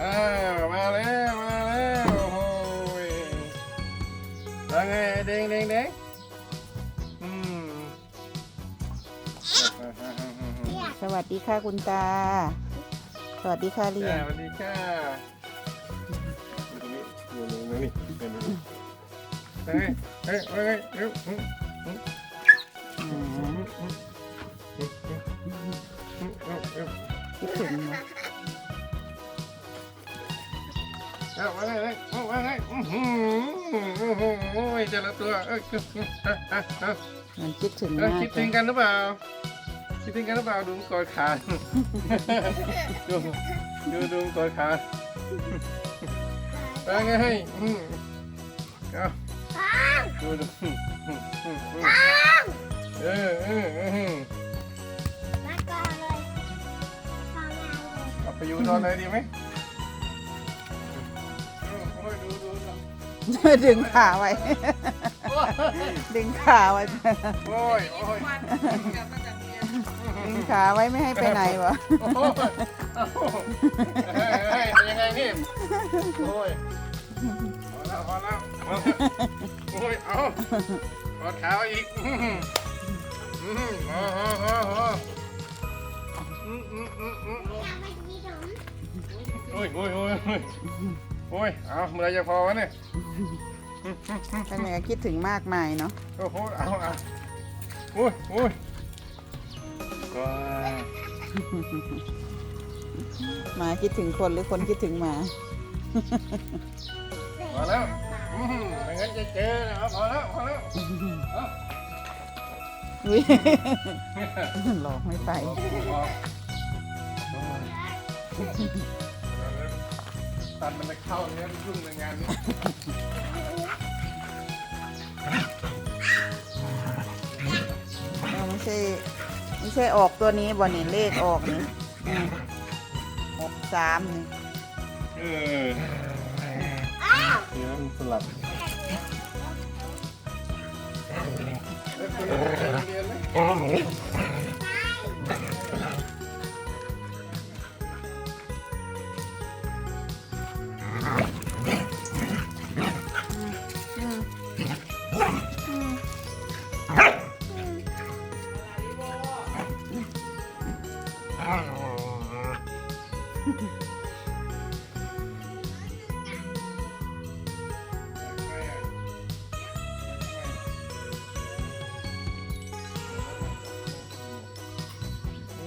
อ้าวมาแล้วมาแล้วโอ้โหยแล้วไงเด้งเด้งเด้งอืมสวัสดีค่ะคุณตา สวัสดีค่ะเรียอ่านสวัสดีค่ะอยู่ตรงนี้อยู่ตรงนี้นี่เป็นนี่เฮ้ยเฮ้ยเฮ้ยเฮ้ยเฮ้ยอืมคิดถึงนะ เอาว่าไงเอาว่าไงอื้อหือโอ้โหเจริญตัวเออมันคิดถึงเอ้ยมากคิดถึงกันหรือเปล่า คิดถึงกันหรือเปล่าดูมนกอดขา ดูดูดูมนกอดขาว่าไงอืมเอาดูดูเออเออเออมาก่อนเลยฟังเราเลยเอาไปอยู่นอนเลยดีไหม ดูดึงขาไว้ ดึงขาไว้ โอ้ย โอ้ยดึงขาไว้ไม่ให้ไปไหนวะโอ้ยเฮ้ยเฮ้ยยังไงนี่ โอ้ยพอแล้วพอแล้วโอ้ย เอากอดขาไว้อีกอืมอืมโอ้โหโอ้โหอืมอืมอืมอืมอยากไปกินขนมโอ้ยโอ้ยโอ้ย โอ้ยโอ้ย เอาเมื่อไรจะพอวะเนี่ยท่านแม่คิดถึงมากมายเนาะ โอ้โห เอาเอาโอ้ยโอ้ยก็หมาคิดถึงคนหรือคนคิดถึงหมา พอแล้วอืมไม่งั้นจะเจอแล้วพอแล้ว พอแล้วเอาอุ้ยหลอกไม่ไป พอพอโอ้ย ตันมันจะเข้าเนี้ยยุ่งในงานนี้เอาไม่ใช่ไม่ใช่ออกตัวนี้บอนี่เลขออกนี่อืมหกสามนี่เออเดี๋ยวมันสลับเอ้ยคุณเรียนไหม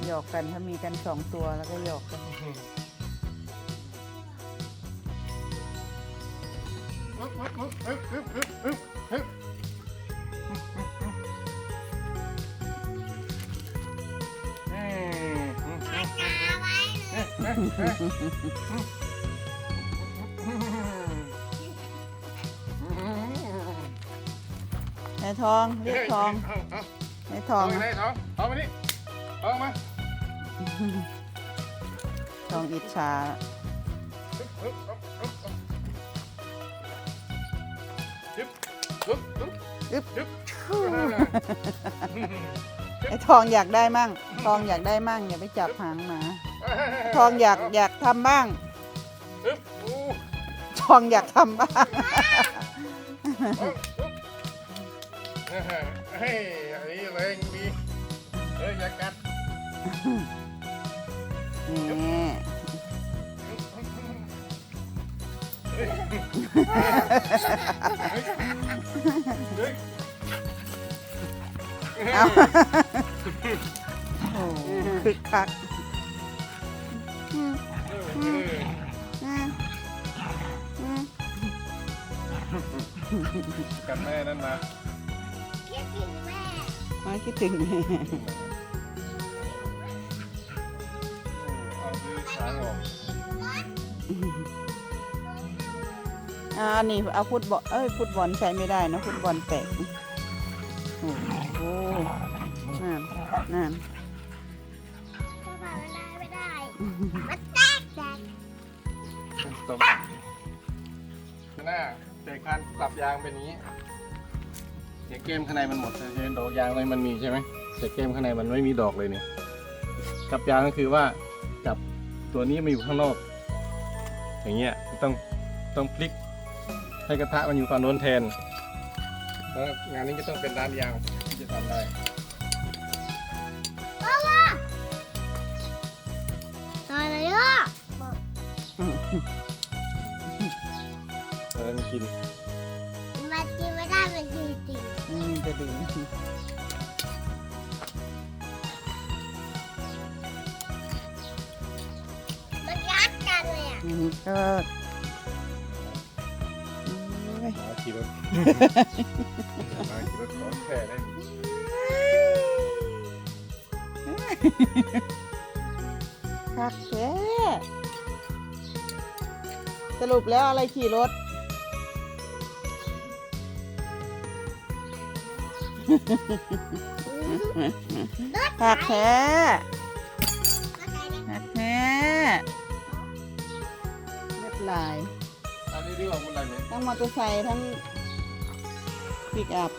หยอกกันถ้ามีกันสองตัวแล้วก็หยอกกันในทองเรียกทองในททอองงไหนทองทองมานี่ทองมา ทองอิจฉาจึ๊บจึ๊บจึ๊บอึ๊บจึ๊บไอ้ทองอยากได้มั่ง ทองอยากได้มั่งอย่าไปจับหางหมา ทองอยากอยากทำบ้างจึ๊บอู้ทองอยากทำบ้างเฮ้ยอันนี้แรงดีเฮ้ยอย่ากัด นี่เฮ้ยเอาโอ้คึกคักอืมอืมอืมกัดแม่นั่นมาคิดถึงแม่ มาคิดถึงเอ อ่านี่เอาฟุตบอลเอ้ยฟุตบอลใช้ไม่ได้นะฟุตบอลแตกโอ้โหนั่นนั่นก็ผ่านไม่ได้ไม่ได้มันแตกแตกตบหน้าเตะคันปรับยางเป็นอย่างนี้เดี๋ยวเกมข้างในมันหมดใช่ไหมดอกยางอะไรมันมีใช่ไหมแต่เกมข้างในมันไม่มีดอกเลยเนี่ยกลับยางก็คือว่าจับตัวนี้มาอยู่ข้างนอกอย่างเงี้ยต้องต้องพลิก ให้กระทะมันอยู่ฝั่งโน้นแทนแล้วงานนี้จะต้องเป็นด้านยางที่จะทำได้ตอนนี้ก็แล้วมันกินมันกินไม่ได้มันกินจริงอืมจะดื่มมันรักกันเลยอะ อืมก็ ขี่รถ มาขี่รถของแค่ได้คักแท้สรุปแล้วอะไรขี่รถคักแท้คักแท้เล็บลายอั นนี้ดีกว่าคุณอะไรเนี่ยทั้งมอเตอร์ไซค์ทั้งปิกอัพ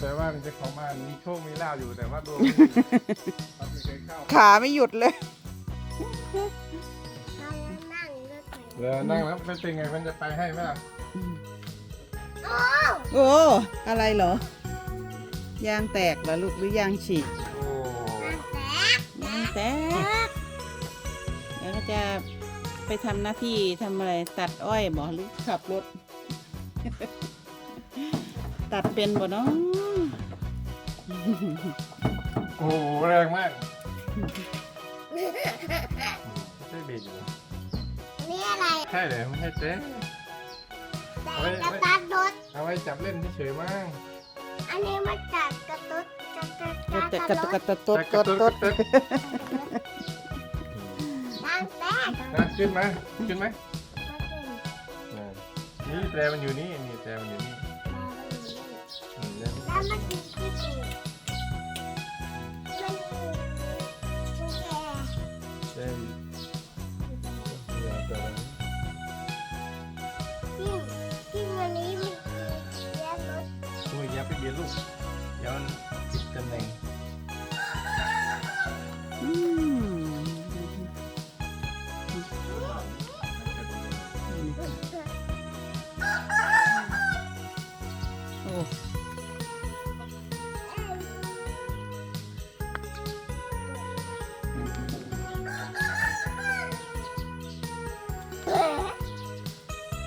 แต่ว่ามันจะของบ้านมีโชคมีลาบอยู่แต่ว่าดวงมันไม่เคยเข้าขาไม่หยุดเลยนั่งรถไฟเดี๋ยวนั่งแล้วเป็นไงมันจะไปให้ไหมล่ะโอ้โอ้อะไรเหรอ ยางแตกเหรอลูกหรือยางฉีกโอ้ นั่งแตก ยางแตกแล้วก็จะ ไปทำหน้าที่ทำอะไรตัดอ้อยบ่หรือขับรถ ตัดเป็นบ่เนาะโอ้โหแรงมากไม่ใช่เบรกอยู่นี่อะไรใช่เลยไม่ใช่เจ๊แต่กระตัดรถเอาไว้จับเล่นเฉยๆมั้งอันนี้มาจัดกระตุ้ดกระตุ้ดกแต่ระกระตุ้ตุดกกระตุกตดตดตดตึ๊ด นั่งแตกนะขึ้นไหมขึ้นไหมมาขึ้นนี่แตรมันอยู่นี่นี่แตรมันอยู่นี่อืมแล้วแล้วมากินที่ปู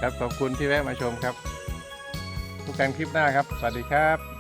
ครับขอบคุณที่แวะมาชมครับพบกันคลิปหน้าครับ สวัสดีครับ